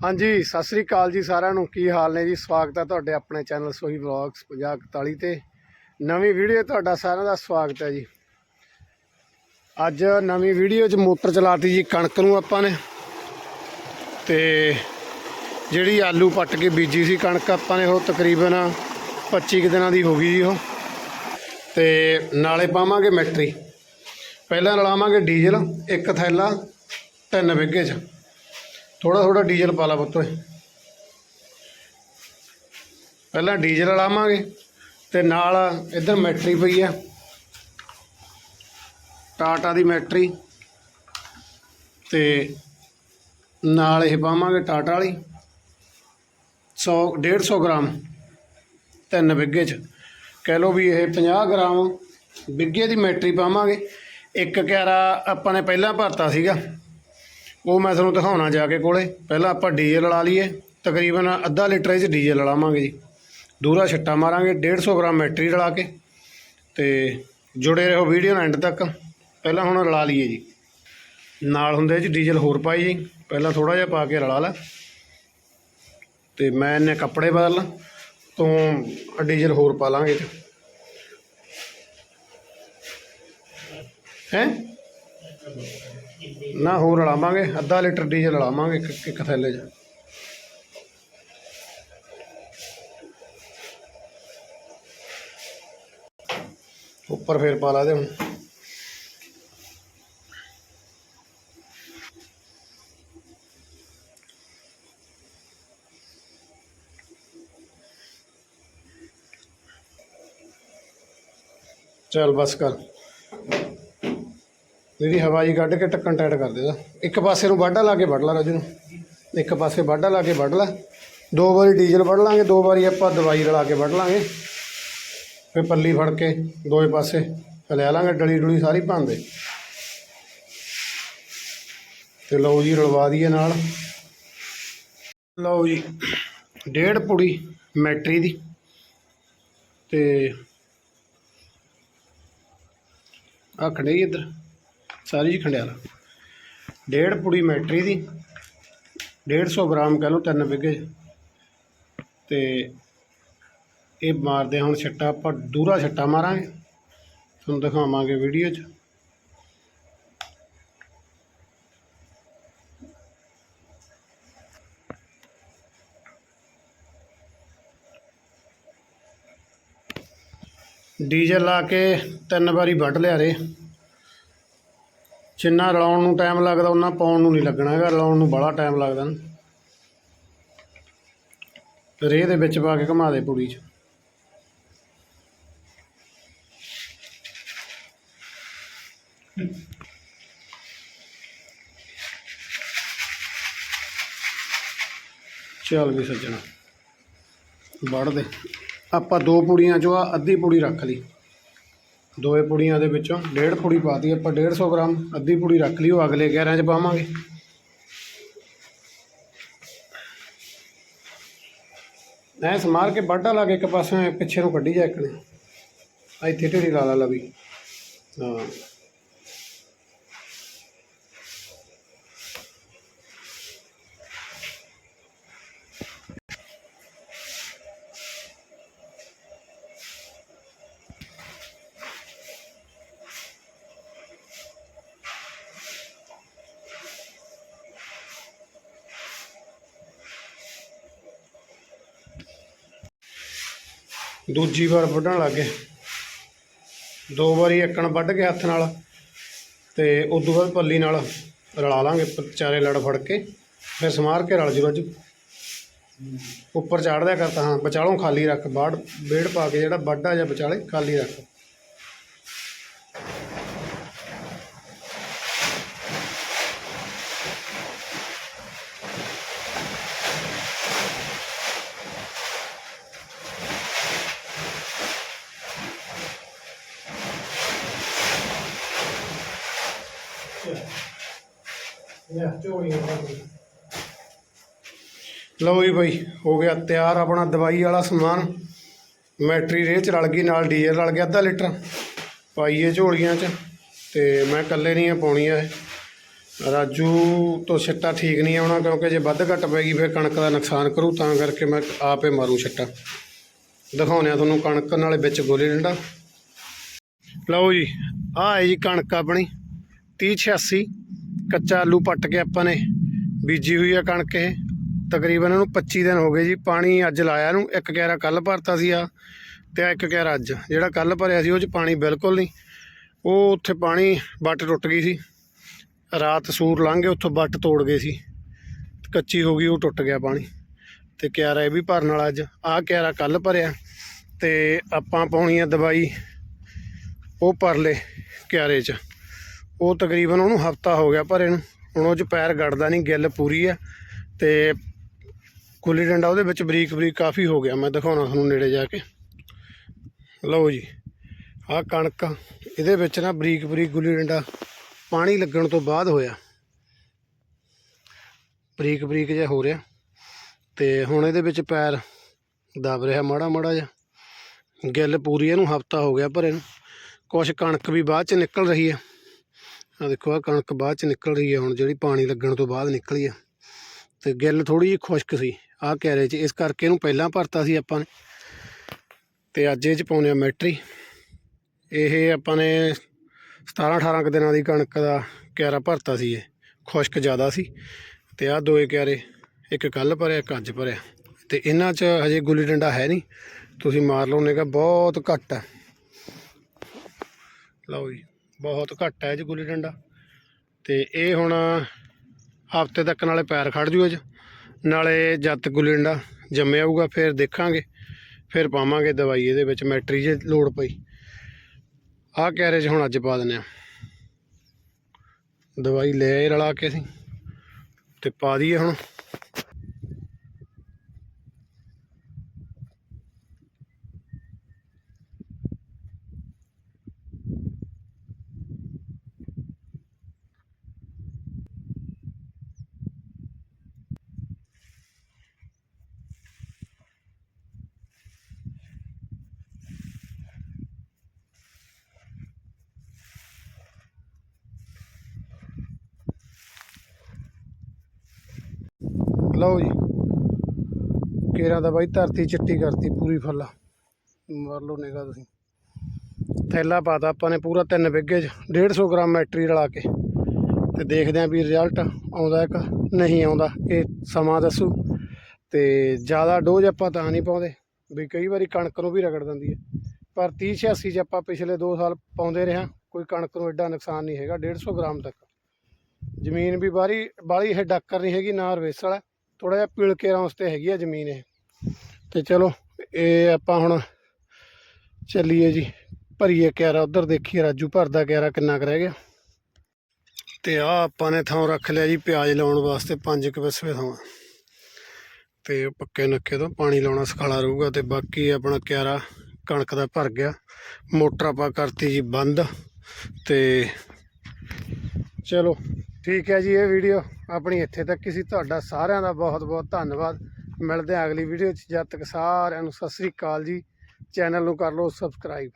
ਹਾਂਜੀ, ਸਤਿ ਸ੍ਰੀ ਅਕਾਲ ਜੀ ਸਾਰਿਆਂ ਨੂੰ। ਕੀ ਹਾਲ ਨੇ ਜੀ? ਸਵਾਗਤ ਹੈ ਤੁਹਾਡੇ ਆਪਣੇ ਚੈਨਲ ਸੋਹੀ ਵਲੌਗਸ 5041 ਤੇ। ਨਵੀਂ ਵੀਡੀਓ ਤੁਹਾਡਾ ਸਾਰਿਆਂ ਦਾ ਸਵਾਗਤ ਹੈ ਜੀ। ਅੱਜ ਨਵੀਂ ਵੀਡੀਓ 'ਚ ਮੋਟਰ ਚਲਾਤੀ ਜੀ, ਕਣਕ ਨੂੰ ਆਪਾਂ ਨੇ। ਤੇ ਜਿਹੜੀ ਆਲੂ ਪੱਟ ਕੇ ਬੀਜੀ ਸੀ ਕਣਕ, ਆਪਾਂ ਨੇ ਉਹ ਤਕਰੀਬਨ 25 ਕੁ ਦਿਨਾਂ ਦੀ ਹੋ ਗਈ ਜੀ ਉਹ। ਤੇ ਨਾਲੇ ਪਾਵਾਂਗੇ ਮੈਟਰੀ ਪਹਿਲਾਂ ਰਲਾਵਾਂਗੇ ਡੀਜ਼ਲ, ਇੱਕ ਥੈਲਾ, ਤਿੰਨ ਵਿਗੇ 'ਚ। ਥੋੜਾ ਥੋੜਾ ਡੀਜ਼ਲ ਪਾ ਲਾ ਪੁੱਤੋ ਪਹਿਲਾਂ ਡੀਜ਼ਲ ਲਾਵਾਂਗੇ ਤੇ ਨਾਲ ਇੱਧਰ ਮੈਟਰੀ ਪਈ ਆ। ਟਾਟਾ ਦੀ ਮੈਟਰੀ ਤੇ ਨਾਲ ਇਹ ਪਾਵਾਂਗੇ ਟਾਟਾ ਵਾਲੀ। 100 150 ਗ੍ਰਾਮ। ਤਿੰਨ ਬਿੱਗੇ ਚ। ਕਹਿ ਲਓ ਵੀ ਇਹ 50 ਗ੍ਰਾਮ ਬਿੱਗੇ ਦੀ ਮੈਟਰੀ ਪਾਵਾਂਗੇ। ਇੱਕ ਕਿਆਰਾ ਆਪਾਂ ਨੇ ਪਹਿਲਾਂ ਭਰਤਾ ਸੀਗਾ। ਉਹ ਮੈਂ ਤੁਹਾਨੂੰ ਦਿਖਾਉਣਾ ਜਾ ਕੇ ਕੋਲੇ। ਪਹਿਲਾਂ ਆਪਾਂ ਡੀਜ਼ਲ ਲਾ ਲਈਏ। ਤਕਰੀਬਨ ਅੱਧਾ ਲੀਟਰ ਇਹ 'ਚ ਡੀਜ਼ਲ ਲਾਵਾਂਗੇ ਜੀ। ਦੂਰਾ ਛੱਟਾ ਮਾਰਾਂਗੇ 150 ਗ੍ਰਾਮ ਮੈਟਰੀ ਰਲਾ ਕੇ। ਤੇ ਜੁੜੇ ਰਹੋ ਵੀਡੀਓ ਨੂੰ ਐਂਡ ਤੱਕ। ਪਹਿਲਾਂ ਹੁਣ ਰਲਾ ਲਈਏ ਜੀ। ਨਾਲ ਹੁੰਦੇ ਇਹ 'ਚ ਡੀਜ਼ਲ ਹੋਰ ਪਾਈ ਜੀ। ਪਹਿਲਾਂ ਥੋੜਾ ਜਿਹਾ ਪਾ ਕੇ ਰਲਾ ਲਾ। ਤੇ ਮੈਂ ਇਹਨੇ ਕੱਪੜੇ ਬਦਲ ਤੋਂ ਡੀਜ਼ਲ ਹੋਰ ਪਾ ਲਾਂਗੇ ਤੇ ਹੈ? ਨਾ ਹੋਰ ਰਲਾਵਾਂਗੇ, ਅੱਧਾ ਲੀਟਰ ਡੀਜ਼ਲ ਰਲਾਵਾਂਗੇ ਇੱਕ ਇੱਕ ਥੈਲੇ 'ਚ। ਉੱਪਰ ਫੇਰ ਪਾ ਲਾ ਦੇ ਹੁਣ। ਚੱਲ ਬਸ ਕਰ। ਜਿਹੜੀ ਹਵਾ ਜੀ ਕੱਢ ਕੇ ਟੱਕਣ ਟਾਈਟ ਕਰ ਦੇਦਾ ਇੱਕ ਪਾਸੇ ਨੂੰ ਵਾਢਾ ਲਾ ਕੇ ਵੱਢ ਲਾ ਰਾਜੂ ਨੂੰ। ਇੱਕ ਪਾਸੇ ਵਾਢਾ ਲਾ ਕੇ ਵੱਢ ਲਾ। ਦੋ ਵਾਰੀ ਡੀਜ਼ਲ ਵੱਢ ਲਾਂਗੇ, ਦੋ ਵਾਰੀ ਆਪਾਂ ਦਵਾਈ ਰਲਾ ਕੇ ਵੱਢ ਲਾਂਗੇ। ਫਿਰ ਪੱਲੀ ਫੜ ਕੇ ਦੋਏ ਪਾਸੇ ਲੈ ਲਾਂਗੇ, ਡਲੀ ਡੁਲੀ ਸਾਰੀ ਭੰਦੇ ਤੇ ਲਓ ਜੀ, ਰਲਵਾ ਦਈਏ ਨਾਲ। ਲਓ ਜੀ, ਡੇਢ ਪੁੜੀ ਮੈਟਰੀ ਦੀ। ਤੇ ਆ ਖੜੇ ਇੱਧਰ। ਸਾਰੀ ਜੀ ਖੰਡਿਆਲਾ। ਡੇਢ ਪੁੜੀ ਮੈਟਰੀ ਦੀ 150 ਗ੍ਰਾਮ ਕਹ ਲਓ ਤਿੰਨ ਬਿੱਗੇ ਤੇ ਇਹ ਮਾਰਦੇ ਹੁਣ ਛੱਟਾ, ਆਪਾਂ ਦੂਰਾ ਛੱਟਾ ਮਾਰਾਂਗੇ। ਤੁਹਾਨੂੰ ਦਿਖਾਵਾਂਗੇ ਵੀਡੀਓ 'ਚ। ਡੀਜ਼ਲ ਲਾ ਕੇ ਤਿੰਨ ਵਾਰੀ ਵੱਢ ਲਿਆ ਰੇ। ਜਿੰਨਾ ਰਲਾਉਣ ਨੂੰ ਟਾਈਮ ਲੱਗਦਾ ਉਹਨਾਂ ਪਾਉਣ ਨੂੰ ਨਹੀਂ ਲੱਗਣਾ ਹੈਗਾ, ਰਲਾਉਣ ਨੂੰ ਬੜਾ ਟਾਈਮ ਲੱਗਦਾ ਰੇਹ ਦੇ ਵਿੱਚ ਪਾ ਕੇ ਘੁਮਾ ਦੇ ਪੂੜੀ 'ਚ। ਚੱਲ ਵੀ ਸੱਜਣਾ ਵੜ ਦੇ। ਆਪਾਂ ਦੋ ਪੂੜੀਆਂ ਚੋਂ ਆ ਅੱਧੀ ਪੂੜੀ ਰੱਖ ਲਈ। ਦੋਵੇਂ ਪੁੜੀਆਂ ਦੇ ਵਿੱਚੋਂ ਡੇਢ ਪੁੜੀ ਪਾਤੀ, ਆਪਾਂ 150 ਗ੍ਰਾਮ ਅੱਧੀ ਪੁੜੀ ਰੱਖ ਲਈ ਉਹ ਅਗਲੇ ਗਹਿਰਿਆਂ 'ਚ ਪਾਵਾਂਗੇ। ਐ ਸਮਾਰ ਕੇ ਬਾਡਾ ਲਾ ਕੇ ਇੱਕ ਪਾਸੇ ਪਿੱਛੇ ਨੂੰ ਕੱਢੀ ਜਾ ਇੱਕ ਨੇ। ਇੱਥੇ ਢੇਰੀ ਲਾ ਲਾ ਲਾ ਹਾਂ। ਦੂਜੀ ਵਾਰ ਵੱਢਣ ਲੱਗ ਗਏ। ਦੋ ਵਾਰੀ ਇੱਕਣ ਵੱਢ ਕੇ ਹੱਥ ਨਾਲ ਤੇ ਉਸ ਤੋਂ ਬਾਅਦ ਪੱਲੀ ਨਾਲ ਰਲਾ ਲਾਂਗੇ ਪ- ਚਾਰੇ ਲੜ ਫੜ ਕੇ, ਫਿਰ ਸਮਾਰ ਕੇ ਰਲ ਜੂ ਰਾਜੂ ਉੱਪਰ ਚਾੜ ਦਿਆ ਕਰਤਾ ਹਾਂ, ਵਿਚਾਲੋਂ ਖਾਲੀ ਰੱਖ, ਬਾੜ, ਬੇੜ ਪਾ ਕੇ ਜਿਹੜਾ ਵੱਡਾ ਜਾਂ ਵਿਚਾਲੇ ਖਾਲੀ ਰੱਖ। ਲਓ ਜੀ ਬਾਈ, ਹੋ ਗਿਆ ਤਿਆਰ ਆਪਣਾ ਦਵਾਈ ਵਾਲਾ ਸਮਾਨ। ਮੈਟਰੀ ਰੇਹ ਚ ਰਲ ਗਈ, ਨਾਲ ਡੀਜ਼ਲ ਰਲ ਗਿਆ, ਅੱਧਾ ਲੀਟਰ। ਪਾਈਏ ਝੋਲੀਆਂ ਚ, ਤੇ ਮੈਂ ਇਕੱਲੇ ਨਹੀਂ ਆ, ਪਾਉਣੀ ਆ ਇਹ। ਰਾਜੂ ਤੋਂ ਛੱਟਾ ਠੀਕ ਨਹੀਂ ਆਉਣਾ, ਕਿਉਂਕਿ ਜੇ ਵੱਧ ਘੱਟ ਪੈ ਗਈ, ਫਿਰ ਕਣਕ ਦਾ ਨੁਕਸਾਨ ਕਰੂ, ਤਾਂ ਕਰਕੇ ਮੈਂ ਆਪੇ ਮਾਰੂ ਛੱਟਾ। ਦਿਖਾਉਂਦੇ ਆ ਤੁਹਾਨੂੰ ਕਣਕ, ਨਾਲੇ ਵਿੱਚ ਗੋਲੀ ਡੰਡਾ। ਲਓ ਜੀ, ਆਹ ਹੈ ਜੀ ਕਣਕ ਆਪਣੀ 3086 ਕੱਚਾ ਆਲੂ ਪੱਟ ਕੇ ਆਪਾਂ ਨੇ ਬੀਜੀ ਹੋਈ ਆ ਕਣਕ ਇਹ। ਤਕਰੀਬਨ ਇਹਨੂੰ 25 ਦਿਨ ਹੋ ਗਏ ਜੀ। ਪਾਣੀ ਅੱਜ ਲਾਇਆ ਇਹਨੂੰ। ਇੱਕ ਕਿਆਰਾ ਕੱਲ ਭਰਤਾ ਸੀ ਆ ਤੇ ਆਹ ਇੱਕ ਕਿਆਰਾ ਅੱਜ। ਜਿਹੜਾ ਕੱਲ ਭਰਿਆ ਸੀ ਉਹ 'ਚ ਪਾਣੀ ਬਿਲਕੁਲ ਨਹੀਂ। ਉਹ ਉੱਥੇ ਪਾਣੀ ਵੱਟ ਟੁੱਟ ਗਈ ਸੀ। ਰਾਤ ਸੂਰ ਲੰਘ ਗਏ, ਉੱਥੋਂ ਵੱਟ ਤੋੜ ਗਏ ਸੀ। ਕੱਚੀ ਹੋ ਗਈ, ਉਹ ਟੁੱਟ ਗਿਆ ਪਾਣੀ। ਤੇ ਕਿਆਰਾ ਇਹ ਵੀ ਭਰਨ ਵਾਲਾ ਅੱਜ। ਆਹ ਕਿਆਰਾ ਕੱਲ ਭਰਿਆ ਤੇ ਆਪਾਂ ਪਾਉਣੀ ਆ ਦਵਾਈ ਉਹ ਭਰ ਲੇ ਕਿਆਰੇ 'ਚ। ਉਹ ਤਕਰੀਬਨ ਉਹਨੂੰ ਹਫਤਾ ਹੋ ਗਿਆ ਭਰੇ ਨੂੰ ਹੁਣ ਉਹ 'ਚ ਪੈਰ ਗੜਦਾ ਨਹੀਂ ਗਿੱਲ ਪੂਰੀ ਆ ਤੇ ਗੁੱਲੀ ਡੰਡਾ ਉਹਦੇ ਵਿੱਚ ਬਰੀਕ ਬਰੀਕ ਕਾਫੀ ਹੋ ਗਿਆ, ਮੈਂ ਦਿਖਾਉਣਾ ਤੁਹਾਨੂੰ ਨੇੜੇ ਜਾ ਕੇ। ਲਓ ਜੀ, ਆਹ ਕਣਕ, ਇਹਦੇ ਵਿੱਚ ਨਾ ਬਰੀਕ ਬਰੀਕ ਗੁੱਲੀ ਡੰਡਾ ਪਾਣੀ ਲੱਗਣ ਤੋਂ ਬਾਅਦ ਹੋਇਆ। ਬਰੀਕ ਬਰੀਕ ਜਿਹਾ ਹੋ ਰਿਹਾ ਤੇ ਹੁਣ ਇਹਦੇ ਵਿੱਚ ਪੈਰ ਦਬ ਰਿਹਾ ਮਾੜਾ ਮਾੜਾ ਜਿਹਾ। ਗਿੱਲ ਪੂਰੀ ਇਹਨੂੰ ਹਫਤਾ ਹੋ ਗਿਆ ਭਰੇ ਨੂੰ ਕੁਛ ਕਣਕ ਵੀ ਬਾਅਦ ਚ ਨਿਕਲ ਰਹੀ ਹੈ ਆ ਦੇਖੋ ਆ ਕਣਕ ਬਾਅਦ ਚ ਨਿਕਲ ਰਹੀ ਹੈ ਹੁਣ ਜਿਹੜੀ ਪਾਣੀ ਲੱਗਣ ਤੋਂ ਬਾਅਦ ਨਿਕਲੀ ਆ। ਤੇ ਗਿੱਲ ਥੋੜੀ ਜਿਹੀ ਖੁਸ਼ਕ ਸੀ, ਆਹ ਕੈਰੇ ਚ ਇਸ ਕਰਕੇ ਇਹਨੂੰ ਪਹਿਲਾਂ ਭਰਤਾ ਸੀ ਆਪਾਂ ਨੇ। ਤੇ ਅੱਜ ਇਹ ਚ ਪਾਉਂਦੇ ਆ ਮੈਟਰੀ। ਇਹ ਆਪਾਂ ਨੇ 17 18 ਕੁ ਦਿਨਾਂ ਦੀ ਕਣਕ ਦਾ ਕਿਆਰਾ ਭਰਤਾ ਸੀ ਇਹ। ਖੁਸ਼ਕ ਜ਼ਿਆਦਾ ਸੀ। ਤੇ ਆਹ ਦੋਏ ਕਿਆਰੇ, ਇੱਕ ਕੱਲ ਭਰਿਆ, ਇੱਕ ਅੱਜ ਭਰਿਆ। ਤੇ ਇਹਨਾਂ 'ਚ ਹਜੇ ਗੁੱਲੀ ਡੰਡਾ ਹੈ ਨਹੀਂ। ਤੁਸੀਂ ਮਾਰ ਲਓ ਨੇਗਾ ਬਹੁਤ ਘੱਟ ਹੈ ਲਓ ਜੀ। ਬਹੁਤ ਘੱਟ ਹੈ ਜੀ ਗੁੱਲੀ ਡੰਡਾ। ਤੇ ਇਹ ਹੁਣ ਹਫ਼ਤੇ ਤੱਕ ਨਾਲੇ ਪੈਰ ਖੜ ਜੂ। ਇਹ ਨਾਲੇ ਜਦ ਗੁੱਲੀ ਡੰਡਾ ਜੰਮਿਆ ਹੋਊਗਾ ਫਿਰ ਦੇਖਾਂਗੇ। ਫਿਰ ਪਾਵਾਂਗੇ ਦਵਾਈ ਇਹਦੇ ਵਿੱਚ, ਮੈਟਰੀ ਜੇ ਲੋੜ ਪਈ। ਆਹ ਕੈਰੇਜ ਹੁਣ ਅੱਜ ਪਾ ਦਿੰਦੇ ਆ। ਦਵਾਈ ਲੈ ਆਏ ਰਲਾ ਕੇ ਅਸੀਂ। ਤੇ ਪਾ ਦਈਏ ਹੁਣ। ਲਓ ਜੀ। ਕੇਰਾ ਦਾ ਬਾਈ ਧਰਤੀ ਚਿੱਟੀ ਕਰਤੀ, ਪੂਰੀ ਫੱਲਾ। ਮਾਰ ਲਓ ਨਿਗਾ ਤੁਸੀਂ। ਥੈਲਾ ਪਾਤਾ ਆਪਾਂ ਨੇ ਪੂਰਾ 3 ਬਿੱਗੇ 'ਚ 150 ਗ੍ਰਾਮ ਮੈਟਰੀ ਰਲਾ ਕੇ। ਤੇ ਦੇਖਦੇ ਆਂ ਵੀ ਰਿਜ਼ਲਟ ਆਉਂਦਾ ਇੱਕ ਨਹੀਂ ਆਉਂਦਾ, ਇਹ ਸਮਾਂ ਦੱਸੂ। ਤੇ ਜ਼ਿਆਦਾ ਡੋਜ਼ ਆਪਾਂ ਤਾਂ ਨਹੀਂ ਪਾਉਂਦੇ, ਵੀ ਕਈ ਵਾਰੀ ਕਣਕ ਨੂੰ ਵੀ ਰਗੜ ਦਿੰਦੀ ਹੈ। ਪਰ 30 86 ਚ ਆਪਾਂ ਪਿਛਲੇ 2 ਸਾਲ ਪਾਉਂਦੇ ਰਿਹਾ ਕੋਈ ਕਣਕ ਨੂੰ ਐਡਾ ਨੁਕਸਾਨ ਨਹੀਂ ਹੈਗਾ 150 ਗ੍ਰਾਮ ਤੱਕ। ਜ਼ਮੀਨ ਵੀ ਬਾਰੀ ਬਾਲੀ ਇਹ ਡਾਕਰ ਨਹੀਂ ਹੈਗੀ, ਨਾ ਰਵੇਸ ਵਾਲਾ। ਥੋੜਾ ਜਿਹਾ ਪਿਲ ਕੇ ਰੌਂਸ ਤੇ ਹੈਗੀ ਆ ਜ਼ਮੀਨ ਇਹ। ਤੇ ਚਲੋ, ਇਹ ਆਪਾਂ ਹੁਣ ਚੱਲੀਏ ਜੀ। ਭਰੀਏ ਕਿਆਰਾ, ਉਧਰ ਦੇਖੀਏ ਰਾਜੂ ਭਰਦਾ ਕਿਆਰਾ ਕਿੰਨਾ ਕੁ ਰਹਿ ਗਿਆ। ਤੇ ਆ ਆਪਾਂ ਨੇ ਥਾਂ ਰੱਖ ਲਿਆ ਜੀ ਪਿਆਜ਼ ਲਾਉਣ ਵਾਸਤੇ, ਪੰਜ ਕੁ ਵਿਸਵੇ ਥਾਂ। ਤੇ ਪੱਕੇ ਨੱਕੇ ਤੋਂ ਪਾਣੀ ਲਾਉਣਾ ਸਖਾਲਾ ਰਹੂਗਾ ਤੇ ਬਾਕੀ ਆਪਣਾ ਕਿਆਰਾ ਕਣਕ ਦਾ ਭਰ ਗਿਆ। ਮੋਟਰ ਆਪਾਂ ਕਰਤੀ ਜੀ ਬੰਦ। ਤੇ ਚਲੋ ਠੀਕ ਹੈ ਜੀ, ਇਹ ਵੀਡੀਓ ਆਪਣੀ ਇੱਥੇ ਤੱਕ ਹੀ ਸੀ। ਤੁਹਾਡਾ ਸਾਰਿਆਂ ਦਾ ਬਹੁਤ ਬਹੁਤ ਧੰਨਵਾਦ। ਮਿਲਦੇ ਹਾਂ ਅਗਲੀ ਵੀਡੀਓ 'ਚ। ਜਦ ਤੱਕ ਸਾਰਿਆਂ ਨੂੰ ਸਤਿ ਸ੍ਰੀ ਅਕਾਲ ਜੀ। ਚੈਨਲ ਨੂੰ ਕਰ ਲਓ ਸਬਸਕ੍ਰਾਈਬ।